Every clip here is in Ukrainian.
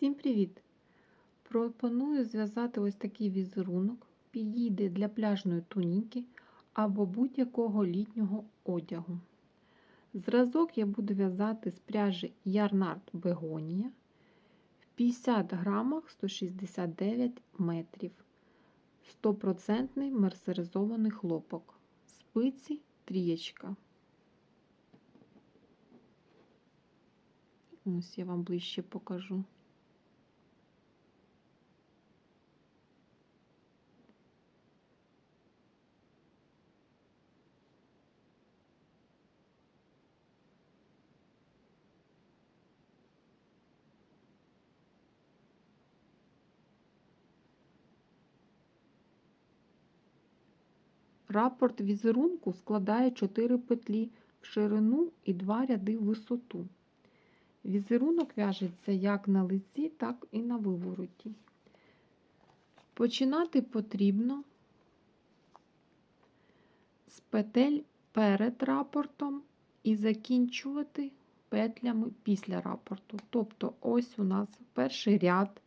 Всім привіт! Пропоную зв'язати ось такий візерунок. Підійде для пляжної туніки або будь-якого літнього одягу. Зразок я буду в'язати з пряжі Ярнард Бегонія в 50 грамах 169 метрів. 100% мерсеризований хлопок. Спиці трієчка. Ось я вам ближче покажу. Рапорт візерунку складає 4 петлі в ширину і 2 ряди в висоту. Візерунок в'яжеться як на лиці, так і на вивороті. Починати потрібно з петель перед рапортом і закінчувати петлями після рапорту. Тобто, ось у нас перший ряд.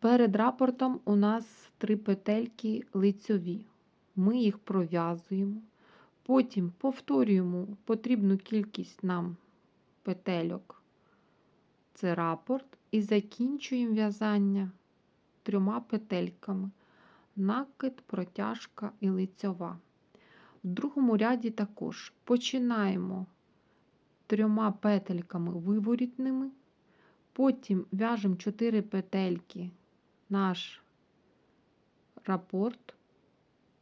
Перед рапортом у нас три петельки лицьові. Ми їх пров'язуємо, потім повторюємо потрібну кількість нам петельок, це рапорт, і закінчуємо в'язання трьома петельками, накид, протяжка і лицьова. В другому ряді також починаємо трьома петельками виворітними, потім в'яжемо 4 петельки наш рапорт,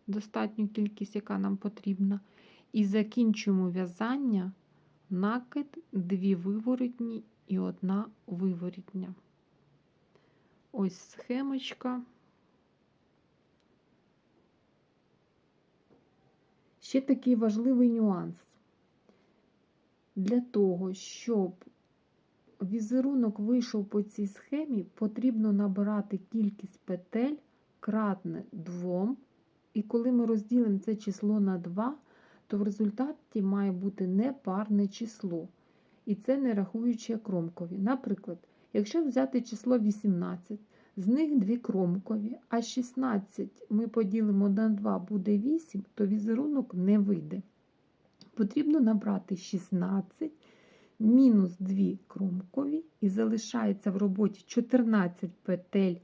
достатню кількість, яка нам потрібна, і закінчуємо в'язання накид, дві виворотні і одна виворітня. Ось схемочка. Ще такий важливий нюанс. Для того, щоб візерунок вийшов по цій схемі, потрібно набирати кількість петель кратне 2. І коли ми розділимо це число на 2, то в результаті має бути непарне число. І це не рахуючи кромкові. Наприклад, якщо взяти число 18, з них дві кромкові, а 16 ми поділимо на 2 буде 8, то візерунок не вийде. Потрібно набрати 16 мінус 2 кромкові, і залишається в роботі 14 петель.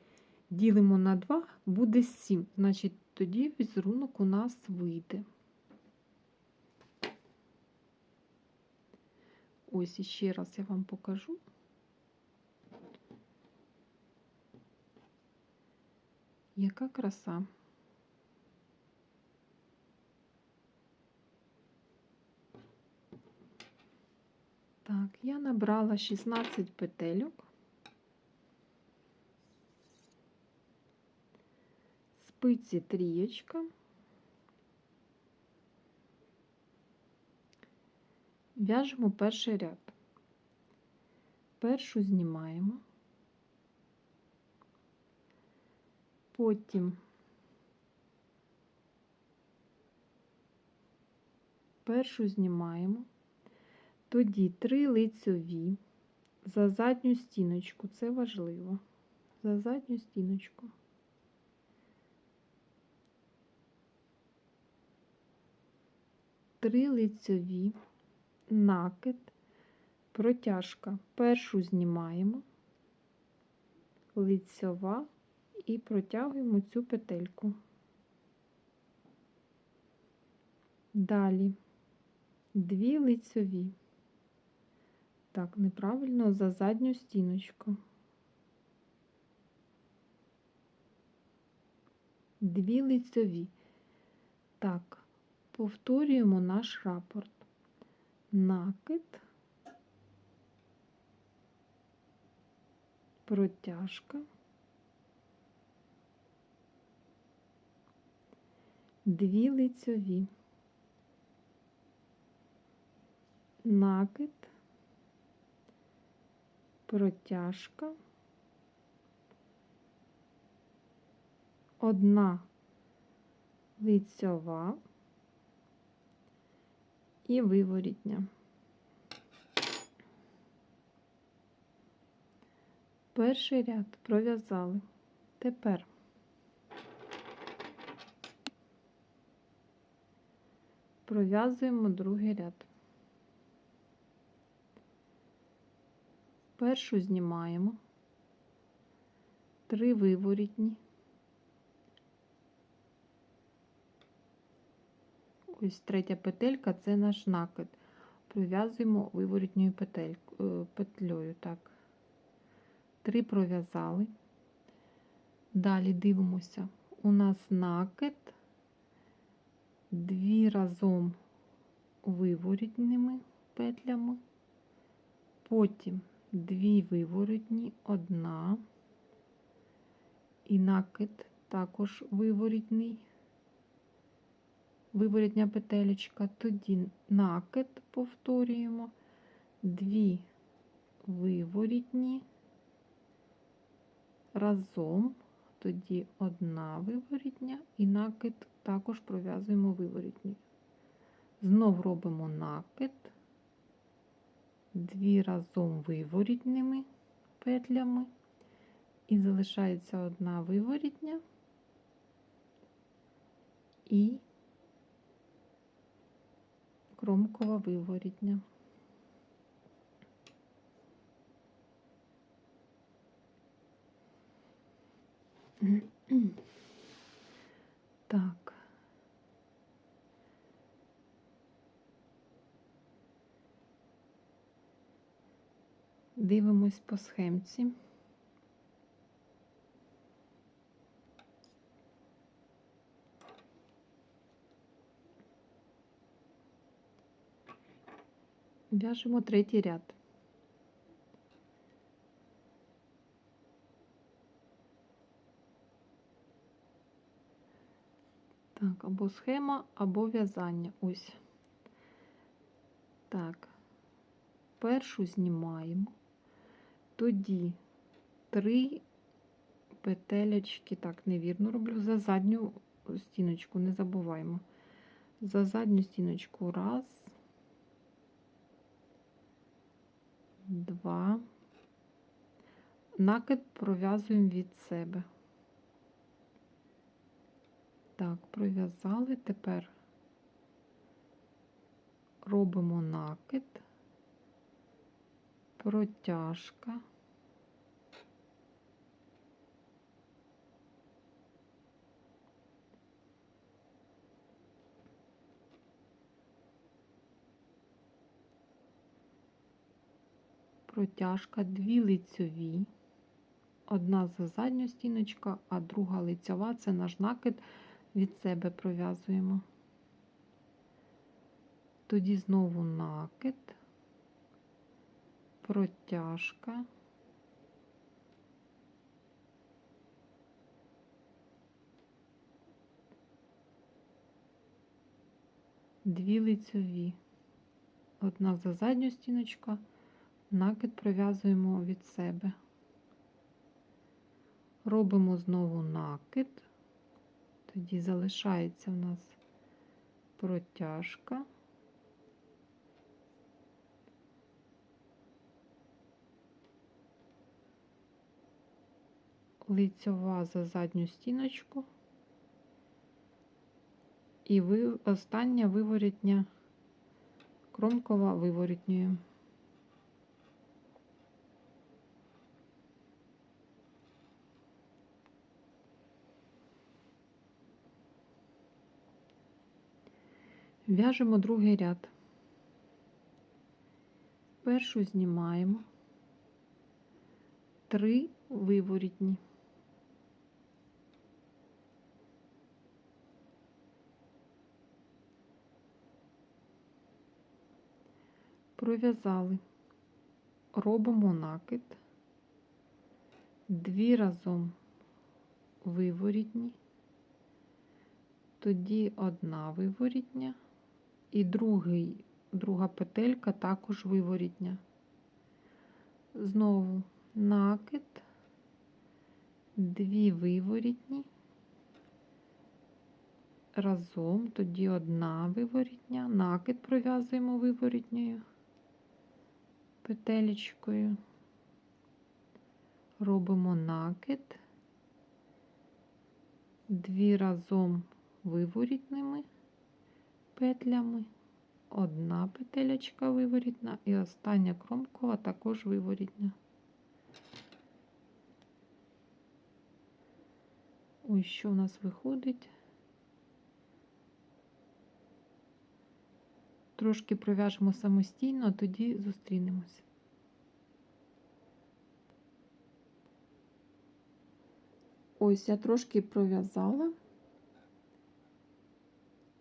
Ділимо на 2, буде 7. Значить, тоді візерунок у нас вийде. Ось іще раз я вам покажу. Яка краса. Так, я набрала 16 петельок. Спиці трієчка. В'яжемо перший ряд. Першу знімаємо, потім першу знімаємо, тоді три лицьові за задню стіночку, це важливо, за задню стіночку. Три лицьові накид, протяжка. Першу знімаємо, лицьова і протягуємо цю петельку. Далі дві лицьові. Так, неправильно за задню стіночку. Дві лицьові. Так, повторюємо наш рапорт. Накид, протяжка, дві лицьові, накид, протяжка, одна лицьова і виворітня. Перший ряд пров'язали. Тепер пров'язуємо другий ряд. Першу знімаємо, три виворітні. Ось третя петелька це наш накид. Пров'язуємо виворітньою е, петлею. Так. Три пров'язали. Далі дивимося. У нас накид, дві разом виворітними петлями, потім дві виворітні, одна, і накид також виворітний, виворітня петелечка, тоді накид повторюємо, дві виворітні, разом, тоді одна виворітня і накид також пров'язуємо виворітні. Знов робимо накид, дві разом виворітними петлями, і залишається одна виворітня і кромкова виворітня. Так. Дивимось по схемці. В'яжемо третій ряд. Так, або схема, або в'язання. Ось. Так, першу знімаємо, тоді три петелечки, так, невірно роблю, за задню стіночку, не забуваємо. За задню стіночку раз, два. Накид пров'язуємо від себе. Так, пров'язали. Тепер робимо накид, протяжка. Протяжка, дві лицьові, одна за задню стіночка, а друга лицьова це наш накид від себе пров'язуємо. Тоді знову накид, протяжка. Дві лицьові. Одна за задню стіночку, накид пров'язуємо від себе. Робимо знову накид. Тоді залишається в нас протяжка. Лицьова за задню стіночку. І остання виворітня, кромкова виворітньою. В'яжемо другий ряд. Першу знімаємо, три виворітні. Пров'язали, робимо накид, дві разом виворітні, тоді одна виворітня і другий, друга петелька також виворітня. Знову накид, дві виворітні, разом, тоді одна виворітня, накид пров'язуємо виворітньою петелечкою, робимо накид, дві разом виворітними петлями, одна петелечка виворітна і остання кромкова також виворітня. Ось що у нас виходить. Трошки пров'яжемо самостійно, а тоді зустрінемось. Ось я трошки пров'язала.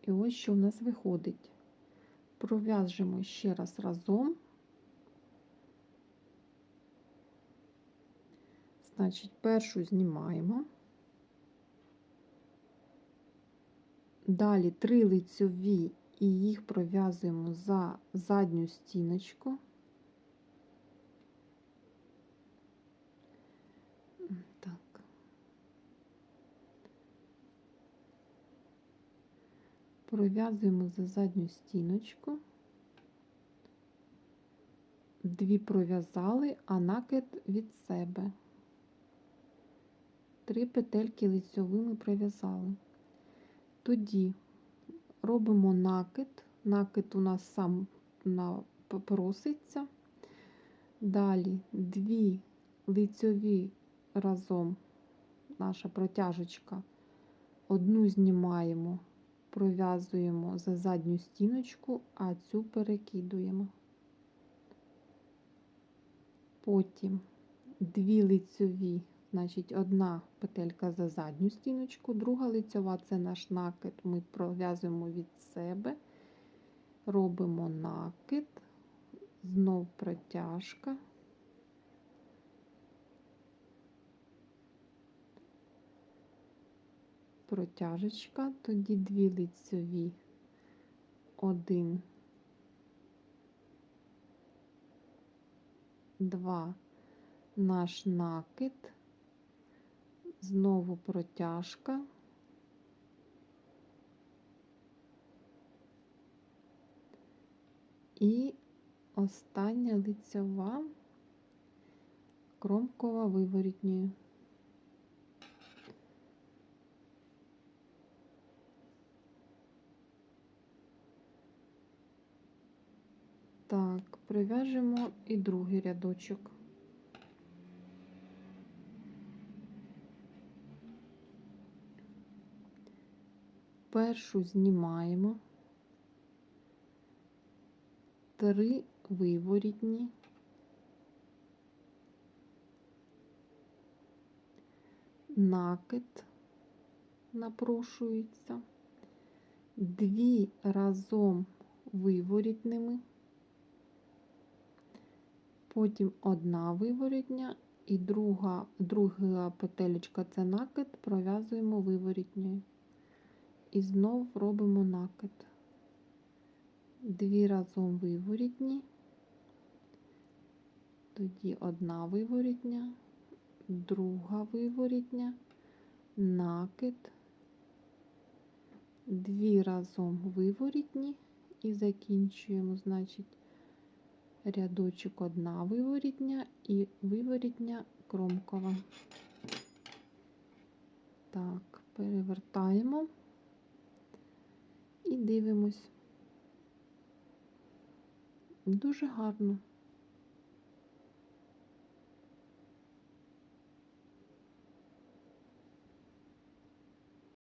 І ось що в нас виходить. Пров'яжемо ще раз разом. Значить, першу знімаємо. Далі три лицьові і їх пров'язуємо за задню стіночку. Так. Пров'язуємо за задню стіночку. Дві пров'язали, а накид від себе. Три петельки лицьовими пров'язали. Тоді робимо накид. Накид у нас сам проситься. Далі дві лицьові разом, наша протяжечка, одну знімаємо, пров'язуємо за задню стіночку, а цю перекидуємо. Потім дві лицьові, значить, одна петелька за задню стіночку, друга лицьова це наш накид. Ми пров'язуємо від себе, робимо накид, знов протяжка. Протяжечка, тоді дві лицьові, один, два, наш накид, знову протяжка. І остання лицьова кромкова виворітньою. Так, прив'яжемо і другий рядочок. Першу знімаємо, три виворітні, накид напрошується, дві разом виворітними, потім одна виворітня і друга, друга петелечка це накид, пров'язуємо виворітньою. І знов робимо накид. Дві разом виворітні, тоді одна виворітня, друга виворітня, накид, дві разом виворітні і закінчуємо, значить, рядочок одна виворітня і виворітня кромкова. Так, перевертаємо і дивимось. Дуже гарно.